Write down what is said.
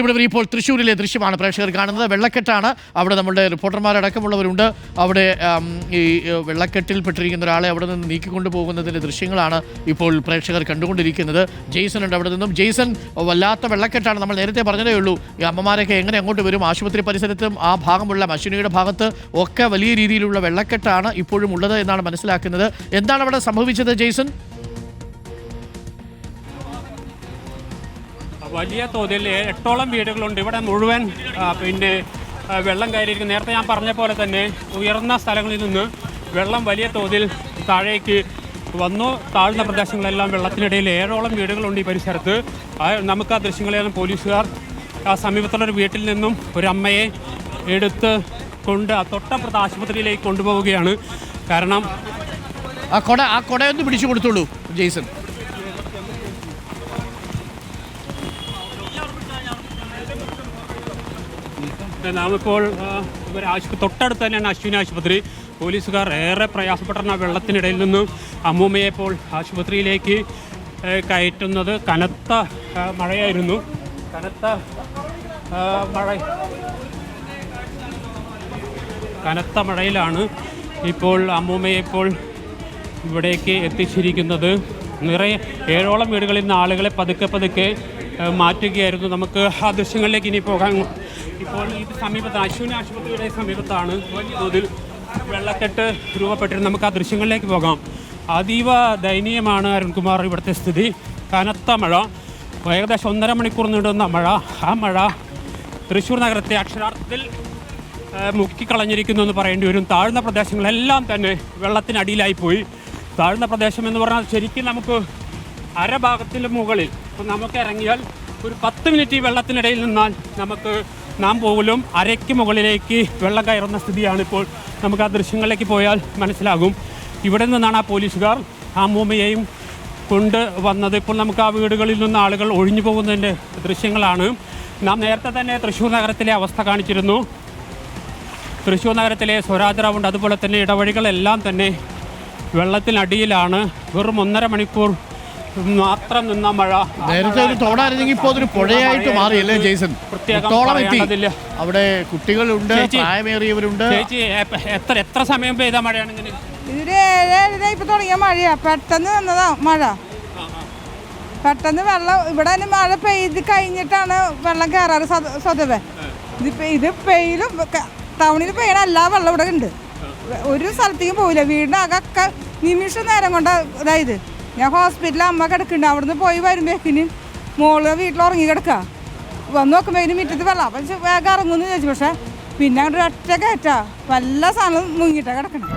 പ്രിയപ്പെട്ടവർ ഇപ്പോൾ തൃശ്ശൂരിലെ ദൃശ്യമാണ് പ്രേക്ഷകർ കാണുന്നത്. വെള്ളക്കെട്ടാണ്. അവിടെ നമ്മുടെ റിപ്പോർട്ടർമാരടക്കമുള്ളവരുണ്ട് അവിടെ ഈ വെള്ളക്കെട്ടിൽ പെട്ടിരിക്കുന്ന ഒരാളെ അവിടെ നിന്ന് നീക്കിക്കൊണ്ടു പോകുന്നതിന്റെ ദൃശ്യങ്ങളാണ് ഇപ്പോൾ പ്രേക്ഷകർ കണ്ടുകൊണ്ടിരിക്കുന്നത്. ജെയ്സൺ ഉണ്ട് അവിടെ നിന്നും. ജെയ്സൺ വല്ലാത്ത വെള്ളക്കെട്ടാണ്. നമ്മൾ നേരത്തെ പറഞ്ഞതേ ഉള്ളൂ. ഈ അമ്മമാരൊക്കെ എങ്ങനെ അങ്ങോട്ട് വരും? ആശുപത്രി പരിസരത്തും ആ ഭാഗമുള്ള മഷിനിയുടെ ഭാഗത്ത് ഒക്കെ വലിയ രീതിയിലുള്ള വെള്ളക്കെട്ടാണ് ഇപ്പോഴും ഉള്ളത് എന്നാണ് മനസ്സിലാക്കുന്നത്. എന്താണ് അവിടെ സംഭവിച്ചത് ജെയ്സൺ? വലിയ തോതിൽ എട്ടോളം വീടുകളുണ്ട്. ഇവിടെ മുഴുവൻ പിന്നെ വെള്ളം കയറിയിരിക്കും നേരത്തെ ഞാൻ പറഞ്ഞ പോലെ തന്നെ ഉയർന്ന സ്ഥലങ്ങളിൽ നിന്ന് വെള്ളം വലിയ തോതിൽ താഴേക്ക് വന്നു. താഴ്ന്ന പ്രദേശങ്ങളെല്ലാം വെള്ളത്തിനിടയിൽ ഏഴോളം വീടുകളുണ്ട് ഈ പരിസരത്ത്. നമുക്ക് ആ ദൃശ്യങ്ങളെല്ലാം പോലീസുകാർ ആ സമീപത്തുള്ളൊരു വീട്ടിൽ നിന്നും ഒരു അമ്മയെ എടുത്ത് കൊണ്ട് ആ തൊട്ടപ്പുറത്ത് ആശുപത്രിയിലേക്ക് കൊണ്ടുപോവുകയാണ്. കാരണം ആ കൊട ആ കൊടയൊന്ന് പിടിച്ചു കൊടുത്തോളൂ ജെയ്സൺ. നാമിപ്പോൾ ആ, ഇവരെ ആശുപത്രി തൊട്ടടുത്ത് തന്നെയാണ് അശ്വിനി ആശുപത്രി. പോലീസുകാർ ഏറെ പ്രയാസപ്പെട്ടാണ് വെള്ളത്തിനിടയിൽ നിന്നും അമ്മൂമ്മയെ ഇപ്പോൾ ആശുപത്രിയിലേക്ക് കയറ്റുന്നത് കനത്ത മഴയായിരുന്നു. കനത്ത മഴ കനത്ത മഴയിലാണ് ഇപ്പോൾ അമ്മൂമ്മയെ ഇപ്പോൾ ഇവിടേക്ക് എത്തിച്ചിരിക്കുന്നത്. നിറയെ ഏഴോളം വീടുകളിൽ നിന്ന് ആളുകളെ പതുക്കെ പതുക്കെ മാറ്റുകയായിരുന്നു. നമുക്ക് ആ ദൃശ്യങ്ങളിലേക്ക് ഇനി പോകാൻ ഇപ്പോൾ ഈ സമീപത്ത് അശ്വിനി ആശുപത്രിയുടെ സമീപത്താണ്. വലിയ തോതിൽ വെള്ളക്കെട്ട് രൂപപ്പെട്ടിരുന്നു. നമുക്ക് ആ ദൃശ്യങ്ങളിലേക്ക് പോകാം. അതീവ ദയനീയമാണ് അരുൺകുമാർ ഇവിടുത്തെ സ്ഥിതി. കനത്ത മഴ. ഏകദേശം ഒന്നര മണിക്കൂർ നീണ്ടുന്ന മഴ. ആ മഴ തൃശ്ശൂർ നഗരത്തെ അക്ഷരാർത്ഥത്തിൽ മുക്കിക്കളഞ്ഞിരിക്കുന്നു എന്ന് പറയേണ്ടി വരും. താഴ്ന്ന പ്രദേശങ്ങളെല്ലാം തന്നെ വെള്ളത്തിനടിയിലായി പോയി. താഴ്ന്ന പ്രദേശം എന്ന് പറഞ്ഞാൽ ശരിക്കും നമുക്ക് അരഭാഗത്തിന് മുകളിൽ. ഇപ്പം നമുക്ക് ഇറങ്ങിയാൽ ഒരു പത്ത് മിനിറ്റ് ഈ വെള്ളത്തിനിടയിൽ നിന്നാൽ നമുക്ക് നാം പോലും അരയ്ക്ക് മുകളിലേക്ക് വെള്ളം കയറുന്ന സ്ഥിതിയാണ് ഇപ്പോൾ നമുക്ക് ആ ദൃശ്യങ്ങളിലേക്ക് പോയാൽ മനസ്സിലാകും. ഇവിടെ നിന്നാണ് ആ പോലീസുകാർ ആ മൂമ്മയെയും കൊണ്ട് വന്നത്. ഇപ്പോൾ നമുക്ക് ആ വീടുകളിൽ നിന്ന് ആളുകൾ ഒഴിഞ്ഞു പോകുന്നതിന്റെ ദൃശ്യങ്ങളാണ്. നാം നേരത്തെ തന്നെ തൃശ്ശൂർ നഗരത്തിലെ അവസ്ഥ കാണിച്ചിരുന്നു. തൃശ്ശൂർ നഗരത്തിലെ സ്വരാജ് റൗണ്ട് അതുപോലെ തന്നെ ഇടവഴികളെല്ലാം തന്നെ വെള്ളത്തിനടിയിലാണ്. വെറും ഒന്നര മണിക്കൂർ മാത്രം നിന്ന മഴ. നേരത്തെ ഒരു തോടായിരുന്നെങ്കിൽ ഇപ്പോ അതൊരു പുഴയായിട്ട് മാറിയല്ലേ ജെയ്സൺ? പ്രത്യേകം എത്തി. അവിടെ കുട്ടികളുണ്ട് ചേച്ചി. പ്രായമേറിയവരുണ്ട്. ചേച്ചി എത്ര എത്ര സമയം പെയ്ത മഴയാണെങ്കിൽ ഇതൊരു ഇപ്പൊ തുടങ്ങിയ മഴയാ. പെട്ടെന്ന് വന്നതാ മഴ. പെട്ടെന്ന് വെള്ളം ഇവിടെ തന്നെ മഴ പെയ്ത് കഴിഞ്ഞിട്ടാണ് വെള്ളം കയറാറ് സ്വതവ ഇത് പെയ്യിലും ടൗണിൽ പെയ്യണ എല്ലാ വെള്ളം ഇവിടെ ഉണ്ട് ഒരു സ്ഥലത്തേക്കും പോവില്ല. വീടിനകൊക്കെ നിമിഷ നേരം കൊണ്ട് ഇതായത് ഞാൻ ഹോസ്പിറ്റലിൽ അമ്മ കിടക്കുന്നുണ്ട്. അവിടുന്ന് പോയി വരുമ്പോഴേക്കിന് മോൾ വീട്ടിൽ ഉറങ്ങി കിടക്കുക വന്ന് നോക്കുമ്പോഴേക്കും മുറ്റത്ത് വെള്ളം. അപ്പം വേഗം ഇറങ്ങുമെന്ന് ചോദിച്ചു പക്ഷേ പിന്നെ അങ്ങോട്ട് ഒറ്റ കയറ്റാ. വല്ല സാധനം മുങ്ങിയിട്ടാണ് കിടക്കണം.